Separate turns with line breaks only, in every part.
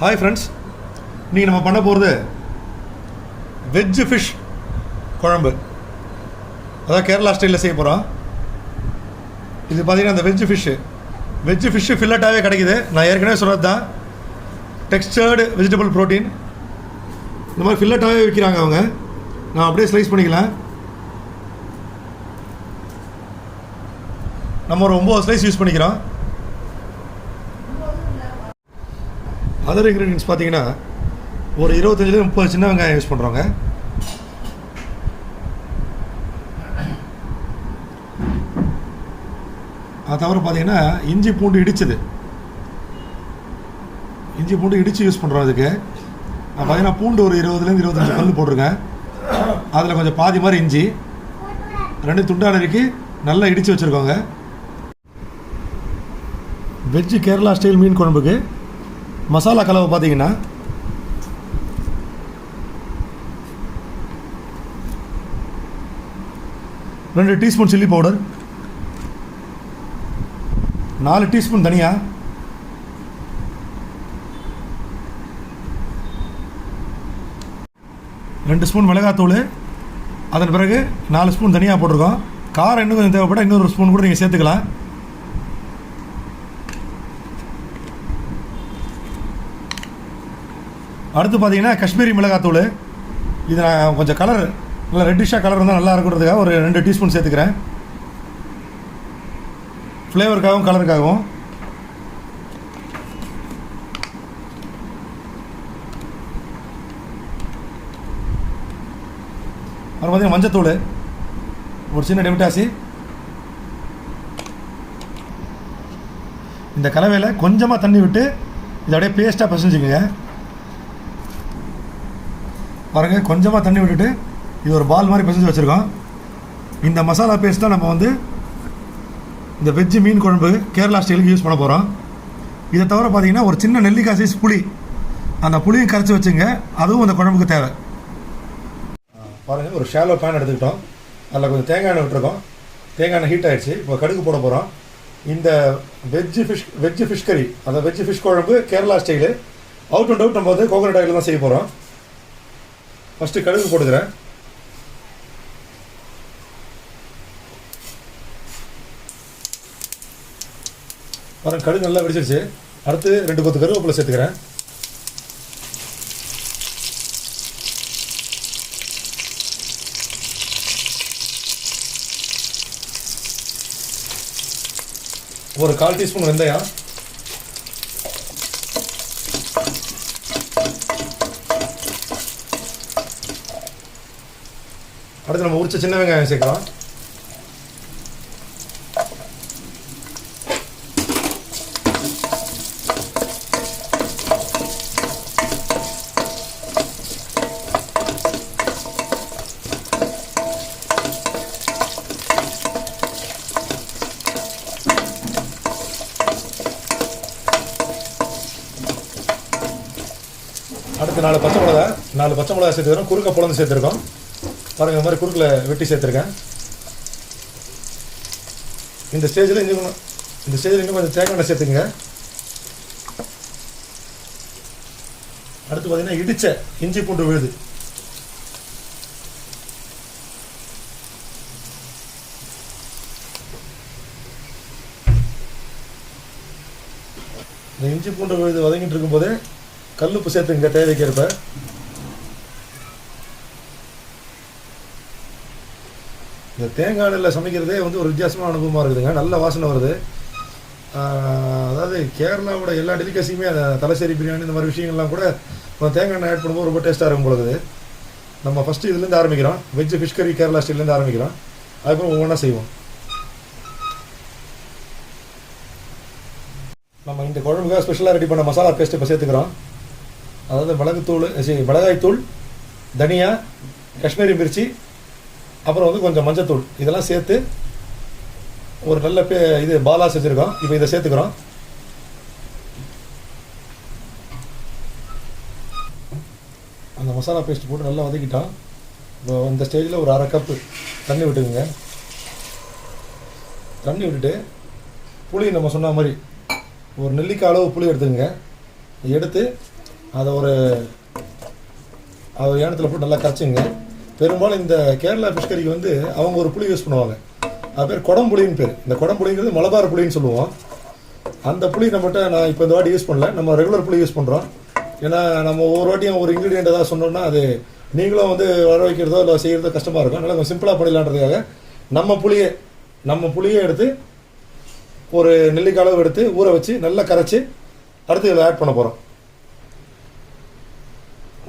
Hi friends இன்றைக்கி நம்ம பண்ண போகிறது வெஜ்ஜு ஃபிஷ் குழம்பு. அதான் கேரளா ஸ்டைலில் செய்ய போகிறோம் இது பார்த்தீங்கன்னா அந்த வெஜ்ஜு ஃபிஷ்ஷு வெஜ்ஜு ஃபிஷ்ஷு ஃபில்லட்டாகவே கிடைக்குது. நான் ஏற்கனவே சொன்னது தான் டெக்ஸ்டர்டு வெஜிடபிள் ப்ரோட்டீன் இந்த மாதிரி ஃபில்லட்டாகவே விற்கிறாங்க அவங்க. நான் அப்படியே ஸ்லைஸ் பண்ணிக்கலாம். நம்ம ஒரு ஒம்பது ஸ்லைஸ் யூஸ் பண்ணிக்கிறோம். அதர் இன்க்ரீடியன்ஸ் பார்த்தீங்கன்னா ஒரு இருபத்தஞ்சிலேருந்து முப்பது சின்ன வெங்காயம் யூஸ் பண்ணுறோங்க அது தவிர பார்த்தீங்கன்னா இஞ்சி பூண்டு இடிச்சது. இஞ்சி பூண்டு இடித்து யூஸ் பண்ணுறோம் அதுக்கு. பார்த்தீங்கன்னா பூண்டு ஒரு இருபதுலேருந்து இருபத்தஞ்சி கல் போட்டிருக்கேன். அதில் கொஞ்சம் பாதி மாதிரி இஞ்சி ரெண்டு துண்டான நறுக்கி நல்லா இடித்து வச்சுருக்கோங்க. வெஜ்ஜு கேரளா ஸ்டைல் மீன் குழம்புக்கு மசாலா கலவை பார்த்தீங்கன்னா ரெண்டு டீஸ்பூன் சில்லி பவுடர் நாலு டீஸ்பூன் தனியா ரெண்டு ஸ்பூன் மிளகாத்தூள் அதன் பிறகு நாலு ஸ்பூன் தனியாக போட்டிருக்கோம். காரம் இன்னும் கொஞ்சம் தேவைப்பட்டால் இன்னொரு ஸ்பூன் கூட நீங்கள் சேர்த்துக்கலாம். அடுத்து பார்த்தீங்கன்னா காஷ்மீரி மிளகாத்தூள். இது நான் கொஞ்சம் கலர் நல்லா ரெட்டிஷாக கலர் இருந்தால் நல்லா இருக்கிறதுக்காக ஒரு ரெண்டு டீஸ்பூன் சேர்த்துக்கிறேன். ஃப்ளேவருக்காகவும் கலருக்காகவும் அப்புறம் பார்த்தீங்கன்னா மஞ்சத்தூள். ஒரு சின்ன டெமிட்டாசி. இந்த கலவையில் கொஞ்சமாக தண்ணி விட்டு இதை அப்படியே பேஸ்ட்டாக பிசைஞ்சுக்கோங்க. பாருங்கள் கொஞ்சமாக தண்ணி விட்டுட்டு இது ஒரு பால் மாதிரி பிசைஞ்சு வச்சுருக்கோம். இந்த மசாலா பேஸ்ட் தான் நம்ம வந்து இந்த வெஜ்ஜு மீன் குழம்பு கேரளா ஸ்டைலுக்கு யூஸ் பண்ண போகிறோம் இதை தவிர பார்த்தீங்கன்னா ஒரு சின்ன நெல்லிக்காய் சைஸ் புளி. அந்த புளியும் கரைச்சி வச்சுங்க. அதுவும் அந்த குழம்புக்கு தேவை. பாருங்கள் ஒரு ஷாலோ பேன் எடுத்துக்கிட்டோம். அதில் கொஞ்சம் தேங்காய் எண்ணெய் விட்டுருக்கோம். தேங்காய் எண்ணெய் ஹீட் ஆகிடுச்சு இப்போ கடுகு போட போகிறோம் இந்த வெஜ்ஜு ஃபிஷ் வெஜ்ஜு ஃபிஷ் கறி அந்த வெஜ்ஜு ஃபிஷ் குழம்பு Kerala style out and out நம்ம வந்து கோகனட் ஆயில் தான் செய்ய போகிறோம் ஃபஸ்ட்டு கடுகு போட்டுக்கிறேன். பாருங்க கடுகு நல்லா வெடிச்சிருச்சு. அடுத்து ரெண்டு பத்து கருவேப்பிலை சேர்த்துக்கிறேன். ஒரு கால் டீஸ்பூன் வெந்தயம். அடுத்து நம்ம உரிச்ச சின்ன வெங்காயம் சேர்க்கலாம். அடுத்து நாலு பச்சை மிளகா நாலு பச்சை மிளகா சேர்த்துக்கிறோம் குறுக்க புலந்து சேர்த்துருக்கோம். பாருங்கள் இந்த மாதிரி குறுக்கில் வெட்டி சேர்த்துருக்கேன். இந்த ஸ்டேஜில் இன்னும் இந்த ஸ்டேஜில் இன்னும் கொஞ்சம் தேங்காய் எண்ணெய் சேர்த்துங்க அடுத்து பார்த்தீங்கன்னா இடித்த இஞ்சி பூண்டு விழுது. இந்த இஞ்சி பூண்டு விழுது வதங்கிட்டு இருக்கும்போது கல்லுப்பு சேர்த்துங்க தேவைக்கேற்ப. இந்த தேங்காய் எண்ணெயில் சமைக்கிறதே வந்து ஒரு வித்தியாசமான அனுபவமாக இருக்குதுங்க. நல்ல வாசனை வருது. அதாவது கேரளாவோட எல்லா டெலிகசியுமே அந்த தலைசேரி பிரியாணி இந்த மாதிரி விஷயங்கள்லாம் கூட இப்போ தேங்காய் எண்ணெய் ஆட் பண்ணும்போது ரொம்ப டேஸ்ட்டாக இருக்கும் பொழுது. நம்ம ஃபஸ்ட்டு இதுலேருந்து ஆரம்பிக்கிறோம். வெஜ் ஃபிஷ் கறி கேரளா ஸ்டைலேருந்து ஆரம்பிக்கிறோம். அதுக்கப்புறம் ஒவ்வொன்றா செய்வோம். நம்ம இந்த குழம்புக்காக ஸ்பெஷலாக ரெடி பண்ண மசாலா பேஸ்ட் இப்போ சேர்த்துக்கிறோம். அதாவது மிளகுத்தூள் சரி மிளகாய்த்தூள் தனியா காஷ்மீரி மிர்ச்சி அப்புறம் வந்து கொஞ்சம் மஞ்சத்தூள். இதெல்லாம் சேர்த்து ஒரு நல்ல பே இது பாலா செஞ்சுருக்கோம். இப்போ இதை சேர்த்துக்கிறோம். அந்த மசாலா பேஸ்ட் போட்டு நல்லா வதக்கிட்டோம் இப்போ இந்த ஸ்டேஜில் ஒரு அரை கப்பு தண்ணி விட்டுக்குங்க. தண்ணி விட்டுட்டு புளி நம்ம சொன்ன மாதிரி ஒரு நெல்லிக்காய் அளவு புளி எடுத்துக்கங்க. எடுத்து அதை ஒரு அதை ஏனத்தில் போட்டு நல்லா கரைச்சிங்க பெரும்பாலும் இந்த கேரளா ஃபிஷ் கறிக்கு வந்து அவங்க ஒரு புளி யூஸ் பண்ணுவாங்க. அது பேர் குடம்புளின்னு பேர். இந்த குடம்புளிங்கிறது மலபார் புளின்னு சொல்லுவோம். அந்த புளி நம்மகிட்ட நான் இப்போ இந்த வாட்டி யூஸ் பண்ணல. நம்ம ரெகுலர் புளி யூஸ் பண்ணுறோம் ஏன்னா நம்ம ஒவ்வொரு வாட்டியும் ஒரு இன்க்ரீடியண்ட் ஏதாவது சொன்னோம்னா அது நீங்களும் வந்து வர வைக்கிறதோ இல்லை செய்கிறதோ கஷ்டமாக இருக்கும். அதனால் கொஞ்சம் சிம்பிளாக பண்ணிடலான்றதுக்காக நம்ம புளியை நம்ம புளியை எடுத்து ஒரு நெல்லிக்காய் அளவு எடுத்து ஊற வச்சு நல்லா கரைச்சி அடுத்து இதில் ஆட் பண்ண போகிறோம்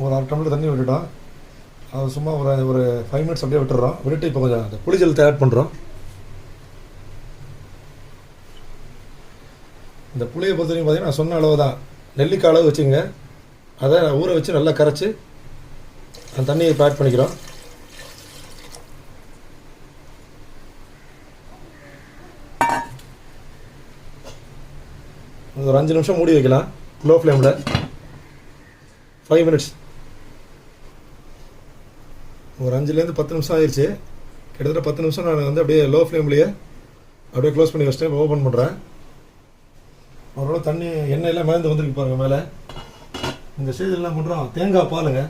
ஒரு அரை டம்ளர் தண்ணி விட்டுட்டோம். அது சும்மா ஒரு ஒரு ஃபைவ் மினிட்ஸ் அப்படியே விட்டுறோம். விட்டுட்டு இப்போ கொஞ்சம் அந்த புளிஜலத்தை ஆட் பண்ணுறோம் இந்த புளியை பொறுத்த வரைக்கும் பார்த்தீங்கன்னா நான் சொன்ன அளவு தான் நெல்லிக்காய் அளவு வச்சுங்க அதை ஊற வச்சு நல்லா கரைச்சி அந்த தண்ணியை இப்போ ஆட் பண்ணிக்கிறோம். ஒரு அஞ்சு நிமிஷம் மூடி வைக்கலாம். லோ ஃப்ளேமில் ஃபைவ் மினிட்ஸ் ஒரு அஞ்சுலேருந்து பத்து நிமிஷம் ஆயிடுச்சு கிட்டத்தட்ட பத்து நிமிஷம் நான் வந்து அப்படியே லோ ஃப்ளேம்லேயே அப்படியே க்ளோஸ் பண்ணி வச்சுட்டு இப்போ ஓப்பன் பண்ணுறேன் ஓரளவு தண்ணி எண்ணெய் எல்லாம் மேந்து வந்துருக்கு பாருங்கள் மேலே. இந்த ஸ்டேஜில் என்ன பண்ணுறோம் தேங்காய் பாலுங்க.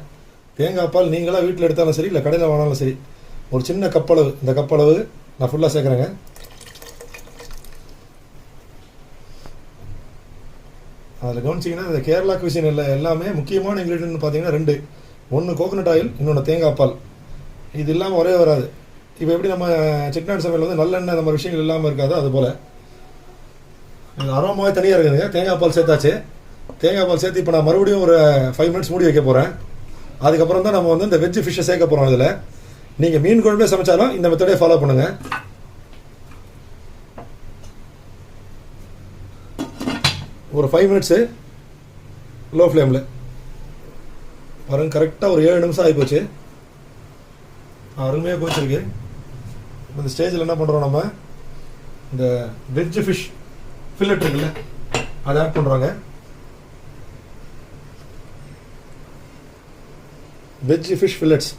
தேங்காய் பால் நீங்களாக வீட்டில் எடுத்தாலும் சரி இல்லை கடையில் வாங்கினாலும் சரி. ஒரு சின்ன கப்பளவு. இந்த கப்பளவு நான் ஃபுல்லாக சேர்க்குறேங்க. அதில் கவனிச்சிங்கன்னா இந்த கேரளா குவிசின் இல்லை. எல்லாமே முக்கியமான இன்க்ரீடியன்ட் பார்த்தீங்கன்னா ரெண்டு. ஒன்று கோகனட் ஆயில் இன்னொன்று தேங்காய் பால். இது இல்லாமல் ஒரே வராது. இப்போ எப்படி நம்ம செட்டிநாடு சமையல் வந்து நல்லெண்ணெய் நம்ம விஷயங்கள் இல்லாமல் இருக்காது அது போல். அரோமாவே தனியாக இருக்குதுங்க தேங்காய் பால் சேர்த்தாச்சு. தேங்காய் பால் சேர்த்து இப்போ நான் மறுபடியும் ஒரு ஃபைவ் மினிட்ஸ் மூடி வைக்க போகிறேன் அதுக்கப்புறம் தான் நம்ம வந்து இந்த வெஜ் ஃபிஷ்ஷை சேர்க்க போகிறோம் இதில். நீங்கள் மீன் குழம்பே சமைச்சாலும் இந்த மெத்தடே ஃபாலோ பண்ணுங்கள் ஒரு ஃபைவ் மினிட்ஸு லோ ஃப்ளேமில் பாருங்கள் கரெக்டாக ஒரு ஏழு நிமிஷம் ஆகிப்போச்சு அருமையாக போச்சிருக்கு இந்த ஸ்டேஜில் என்ன பண்ணுறோம் நம்ம? இந்த வெஜ் ஃபிஷ் ஃபில்லட் இருக்குல்ல அதை ஆட் பண்ணுறாங்க வெஜ் ஃபிஷ் ஃபில்லட்ஸ்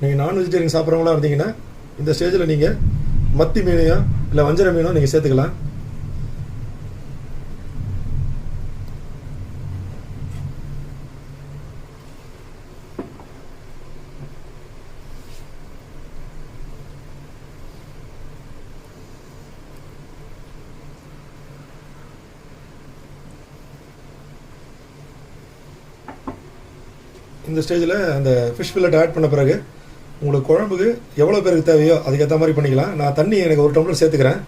நீங்கள் நான் வெஜிடேரியன் சாப்பிட்றவங்களா இருந்தீங்கன்னா இந்த ஸ்டேஜில் நீங்கள் மத்தி மீனையும் இல்லை வஞ்சர மீனோ நீங்கள் சேர்த்துக்கலாம். இந்த ஸ்டேஜில் அந்த ஃபிஷ் ஃபில்லட் ஆட் பண்ண பிறகு உங்களுக்கு குழம்புக்கு எவ்வளோ பேருக்கு தேவையோ அதுக்கேற்ற மாதிரி பண்ணிக்கலாம். நான் தண்ணி எனக்கு ஒரு டம்ளர் சேர்த்துக்கிறேன்.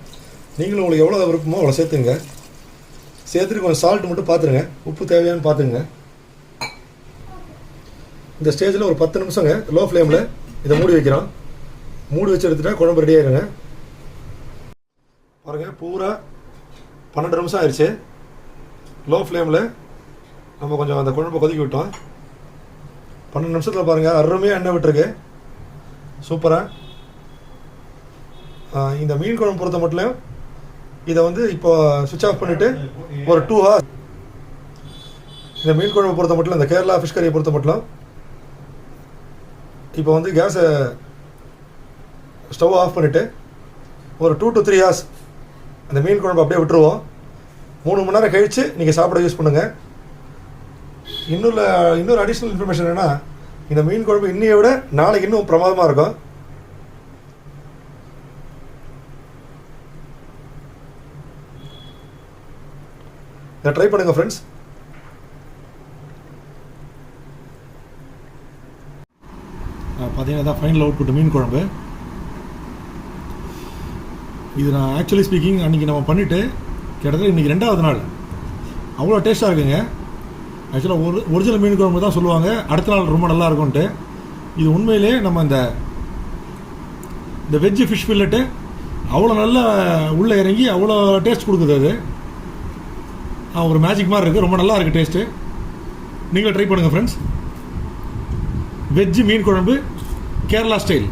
நீங்களும் உங்களுக்கு எவ்வளோ விருப்பமோ அவ்வளோ சேர்த்துங்க. சேர்த்துட்டு கொஞ்சம் சால்ட் மட்டும் பார்த்துருங்க உப்பு தேவையான்னு பார்த்துங்க இந்த ஸ்டேஜில் ஒரு பத்து நிமிஷங்க. லோ ஃப்ளேமில் இதை மூடி வைக்கிறோம். மூடி வச்சு எடுத்துட்டா குழம்பு ரெடி ஆயிருங்க. பாருங்கள் பூரா பன்னெண்டு நிமிஷம் ஆயிடுச்சு லோ ஃப்ளேமில் நம்ம கொஞ்சம் அந்த குழம்பை கொதிக்க விட்டோம். பன்னெண்டு நிமிஷத்தில் பாருங்கள் அருமையாக எண்ணெய் விட்டுருக்கு. சூப்பராக இந்த மீன் குழம்பு பொறுத்த மட்டும் இதை வந்து இப்போ சுவிட்ச் ஆஃப் பண்ணிவிட்டு ஒரு டூ ஹவர்ஸ் இந்த மீன் குழம்பு பொறுத்த மட்டும் இந்த கேரளா ஃபிஷ் கறியை பொறுத்த மட்டும் இப்போ வந்து கேஸை ஸ்டவ் ஆஃப் பண்ணிவிட்டு ஒரு டூ டு த்ரீ ஹவர்ஸ் அந்த மீன் குழம்பு அப்படியே விட்டுருவோம். மூணு மணி நேரம் கழித்து நீங்கள் சாப்பிட யூஸ் பண்ணுங்கள் இன்னொரு இன்னொரு அடிஷ்னல் இன்ஃபர்மேஷன் என்னன்னா இந்த மீன் குழம்பு இன்னையை விட நாளைக்கு இன்னும் பிரமாதமாக இருக்கும். இதை ட்ரை பண்ணுங்கள் ஃப்ரெண்ட்ஸ் பார்த்தீங்கன்னா ஃபைனல் அவுட் அவுட்புட் மீன் குழம்பு. இது நான் ஆக்சுவலி ஸ்பீக்கிங் அன்றைக்கி நம்ம பண்ணிவிட்டு கிட்டத்தட்ட இன்றைக்கி ரெண்டாவது நாள். அவ்வளோ டேஸ்ட்டாக இருக்குங்க. ஆக்சுவலாக ஒரு ஒரிஜினல் மீன் குழம்பு தான் சொல்லுவாங்க. அடுத்த நாள் ரொம்ப நல்லா இருக்கும்ன்ட்டு. இது உண்மையிலே நம்ம இந்த இந்த வெஜ்ஜு ஃபிஷ் ஃபில்லட்டு அவ்வளோ நல்லா உள்ளே இறங்கி அவ்வளோ டேஸ்ட் கொடுக்குது அது. ஒரு மேஜிக் மாதிரி இருக்குது ரொம்ப நல்லா இருக்குது டேஸ்ட்டு நீங்களும் ட்ரை பண்ணுங்கள் ஃப்ரெண்ட்ஸ் வெஜ்ஜு மீன் குழம்பு கேரளா ஸ்டைல்